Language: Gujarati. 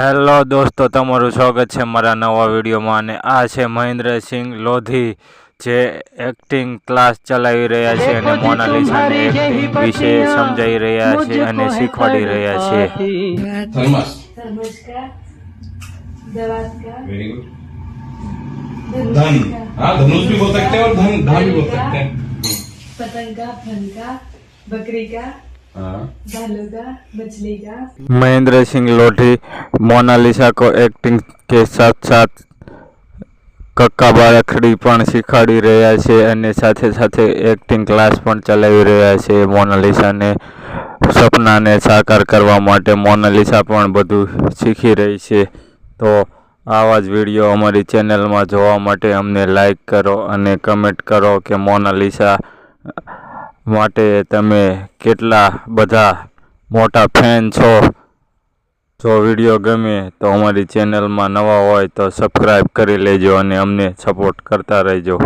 હેલો દોસ્તો તમારું સ્વાગત છે મારા નવા વિડીયોમાં અને આ છે મહેન્દ્રસિંહ લોધી જે એક્ટિંગ ક્લાસ ચલાવી રહ્યા છે અને મોનાલિસાને એક્ટિંગ વિશે સમજાવી રહ્યા છે અને શીખવાડી રહ્યા છે थर्मस थर्मस का दवात का वेरी गुड धनुष धन का हाँ धनुष भी बोल सकते हैं और धन धान भी बोल सकते हैं पतंग का फन का बकरी का हाँ भालू का मछली का महेंद्र सिंह लोधी मोनालिसा को एक्टिंग के साथ साथ કક્કા બાળખડી પણ શીખવાડી રહ્યા છે અને સાથે સાથે એક્ટિંગ ક્લાસ પણ ચલાવી રહ્યા છે મોનાલિસાને સપનાને સાકાર કરવા માટે મોનાલિસા પણ બધું શીખી રહી છે તો આવા જ વિડીયો અમારી ચેનલમાં જોવા માટે અમને લાઈક કરો અને કમેન્ટ કરો કે મોનાલિસા માટે તમે કેટલા બધા મોટા ફેન છો? જો વીડિયો ગમે તો અમારી ચેનલમાં નવા હોય તો સબસ્ક્રાઈબ કરી લેજો અને અમને સપોર્ટ કરતા રહેજો.